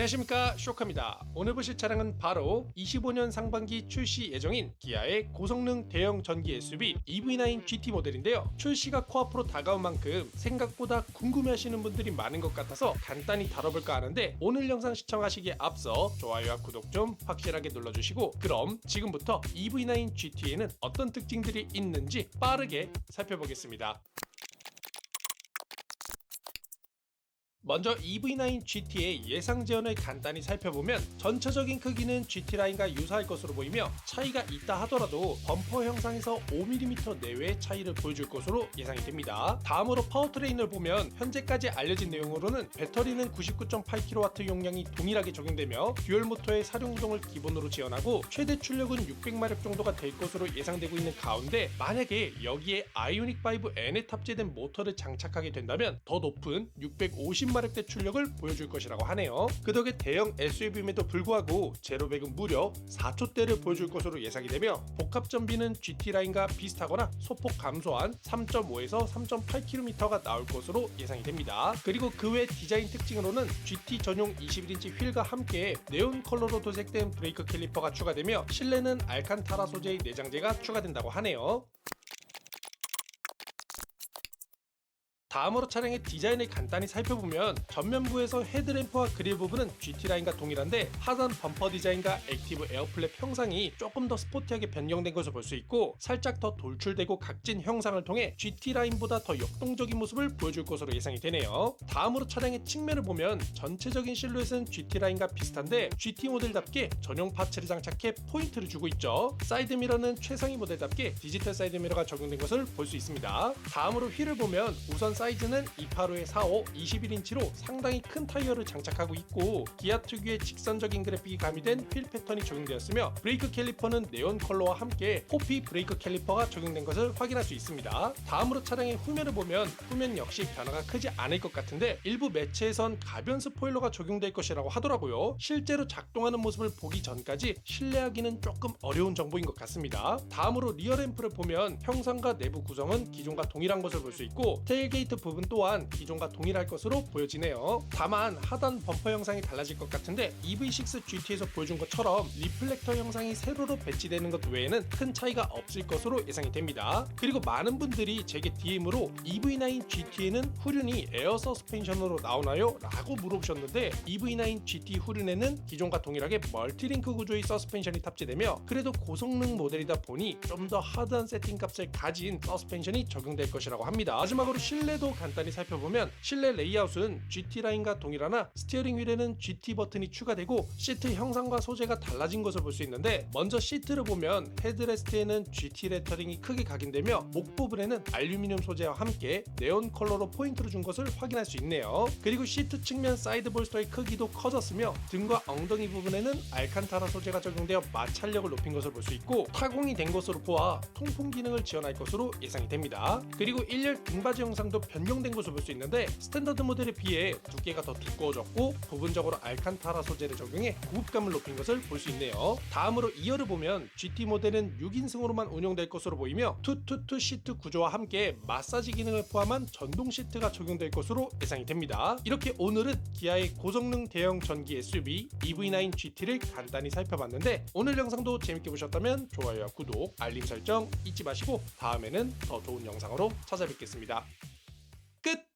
안녕하십니까 쇼카입니다. 오늘 보실 차량은 바로 25년 상반기 출시 예정인 기아의 고성능 대형 전기 SUV EV9 GT 모델인데요. 출시가 코앞으로 다가온 만큼 생각보다 궁금해하시는 분들이 많은 것 같아서 간단히 다뤄볼까 하는데 오늘 영상 시청하시기에 앞서 좋아요와 구독 좀 확실하게 눌러주시고 그럼 지금부터 EV9 GT에는 어떤 특징들이 있는지 빠르게 살펴보겠습니다. 먼저 EV9 GT의 예상 제원을 간단히 살펴보면 전체적인 크기는 GT 라인과 유사할 것으로 보이며 차이가 있다 하더라도 범퍼 형상에서 5mm 내외의 차이를 보여줄 것으로 예상이 됩니다. 다음으로 파워트레인을 보면 현재까지 알려진 내용으로는 배터리는 99.8kW 용량이 동일하게 적용되며 듀얼 모터의 사륜 구동을 기본으로 지원하고 최대 출력은 600마력 정도가 될 것으로 예상되고 있는 가운데 만약에 여기에 아이오닉 5 N에 탑재된 모터를 장착하게 된다면 더 높은 650 마력 대 출력을 보여줄 것이라고 하네요. 그 덕에 대형 SUV임에도 불구하고 제로백은 무려 4초대를 보여줄 것으로 예상이 되며 복합 전비는 GT 라인과 비슷하거나 소폭 감소한 3.5에서 3.8km가 나올 것으로 예상이 됩니다. 그리고 그 외 디자인 특징으로는 GT 전용 21인치 휠과 함께 네온 컬러로 도색된 브레이크 캘리퍼가 추가되며 실내는 알칸타라 소재의 내장재가 추가된다고 하네요. 다음으로 차량의 디자인을 간단히 살펴보면 전면부에서 헤드램프와 그릴 부분은 GT라인과 동일한데 하단 범퍼 디자인과 액티브 에어플랩 형상이 조금 더 스포티하게 변경된 것을 볼 수 있고 살짝 더 돌출되고 각진 형상을 통해 GT라인보다 더 역동적인 모습을 보여줄 것으로 예상이 되네요. 다음으로 차량의 측면을 보면 전체적인 실루엣은 GT라인과 비슷한데 GT 모델답게 전용 파츠를 장착해 포인트를 주고 있죠. 사이드미러는 최상위 모델답게 디지털 사이드미러가 적용된 것을 볼 수 있습니다. 다음으로 휠을 보면 우선 사이즈는 285에 45 21인치로 상당히 큰 타이어를 장착하고 있고 기아 특유의 직선적인 그래픽이 가미된 휠 패턴이 적용되었으며 브레이크 캘리퍼는 네온 컬러와 함께 호피 브레이크 캘리퍼가 적용된 것을 확인할 수 있습니다. 다음으로 차량의 후면을 보면 후면 역시 변화가 크지 않을 것 같은데 일부 매체에선 가변 스포일러가 적용될 것이라고 하더라고요. 실제로 작동하는 모습을 보기 전까지 신뢰하기는 조금 어려운 정보인 것 같습니다. 다음으로 리어 램프를 보면 형상과 내부 구성은 기존과 동일한 것을 볼 수 있고 테일게이트 부분 또한 기존과 동일할 것으로 보여지네요. 다만 하단 범퍼 형상이 달라질 것 같은데 EV6 GT에서 보여준 것처럼 리플렉터 형상이 세로로 배치되는 것 외에는 큰 차이가 없을 것으로 예상이 됩니다. 그리고 많은 분들이 제게 DM으로 EV9 GT에는 후륜이 에어 서스펜션으로 나오나요? 라고 물어보셨는데 EV9 GT 후륜에는 기존과 동일하게 멀티링크 구조의 서스펜션이 탑재되며 그래도 고성능 모델이다 보니 좀 더 하드한 세팅 값을 가진 서스펜션이 적용될 것이라고 합니다. 마지막으로 실내 도 간단히 살펴보면 실내 레이아웃은 GT 라인과 동일하나 스티어링 휠에는 GT 버튼이 추가되고 시트 형상과 소재가 달라진 것을 볼 수 있는데 먼저 시트를 보면 헤드레스트에는 GT 레터링이 크게 각인되며 목 부분에는 알루미늄 소재와 함께 네온 컬러로 포인트를 준 것을 확인할 수 있네요. 그리고 시트 측면 사이드 볼스터의 크기도 커졌으며 등과 엉덩이 부분에는 알칸타라 소재가 적용되어 마찰력을 높인 것을 볼 수 있고 타공이 된 것으로 보아 통풍 기능을 지원할 것으로 예상이 됩니다. 그리고 1열 등받이 형상도 변경된 것을 볼 수 있는데 스탠더드 모델에 비해 두께가 더 두꺼워졌고 부분적으로 알칸타라 소재를 적용해 고급감을 높인 것을 볼 수 있네요. 다음으로 2열을 보면 GT 모델은 6인승으로만 운영될 것으로 보이며 투투투 시트 구조와 함께 마사지 기능을 포함한 전동 시트가 적용될 것으로 예상이 됩니다. 이렇게 오늘은 기아의 고성능 대형 전기 SUV EV9 GT를 간단히 살펴봤는데 오늘 영상도 재밌게 보셨다면 좋아요와 구독, 알림 설정 잊지 마시고 다음에는 더 좋은 영상으로 찾아뵙겠습니다. 끝!